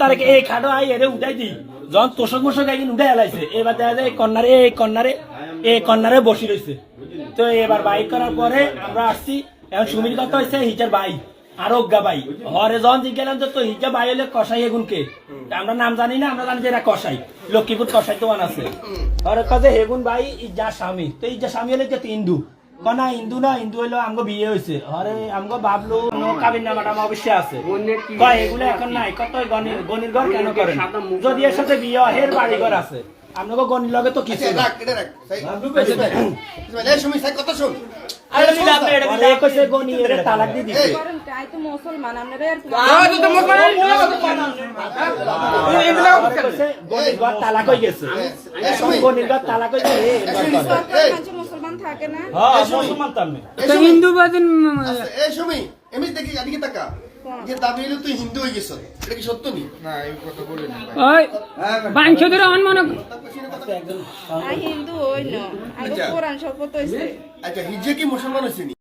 তারে এই খাটো আই এরে উঠাই দি। যখন তোষক মোষক একদিন উঠাই এলাইছে। এবার দেখা যায় কন্যারে, এই কন্যারে এই কন্যারে বসি রয়েছে তো এবার বাইক করার পরে আমরা আসছি। এখন সুমির কথা হয়েছে হিটার বাই, আর অজ্ঞা বাই। হরে যখন জিজ্ঞাসা তো তো হিজা বাই হলে কষাই এগুনকে আমরা নাম জানি না, আমরা জানি যে এরা কষাই লক্ষ্মীপুর কষাই তো আছে। হরে কাজে হেগুন ভাই ইজা স্বামী। তো ইজা স্বামী হলে যে হিন্দু কনা হিন্দু না হিন্দু হইল আমগো বিয়ে হয়েছে আরে আমগো বাবলু নো কাবিন নামাটা অবশ্যই আছে কয় এগুলো এখন নাই কত গনির গনির ঘর কেন করেন যদি এর সাথে বিয়ে হয় এর বাড়ি ঘর আছে আপনাকে গনির লগে তো কিছু আচ্ছা, না রাখ, এটা রাখ। সাই- এই সুমি, সাই কথা শোন। আরে দিলাম না, এটা দিলাম। কইছে গনি এর তালাক দিয়ে তো মুসলমান তালাক হয়ে গেছে তালাক হয়ে গেছে থাকে না? হ্যাঁ মুসলমান তো হিন্দু বাদিন আচ্ছা, এই এমনি দেখি, তাকা। যে দাবি হলো তুই হিন্দু হয়ে গেছ এটা কি সত্য নি ওই বাঞ্ছদের অন মনে হিন্দু হইল। আগে কোরআন শপথ হইছে। আচ্ছা হিজে কি মুসলমান হয়েছে নি?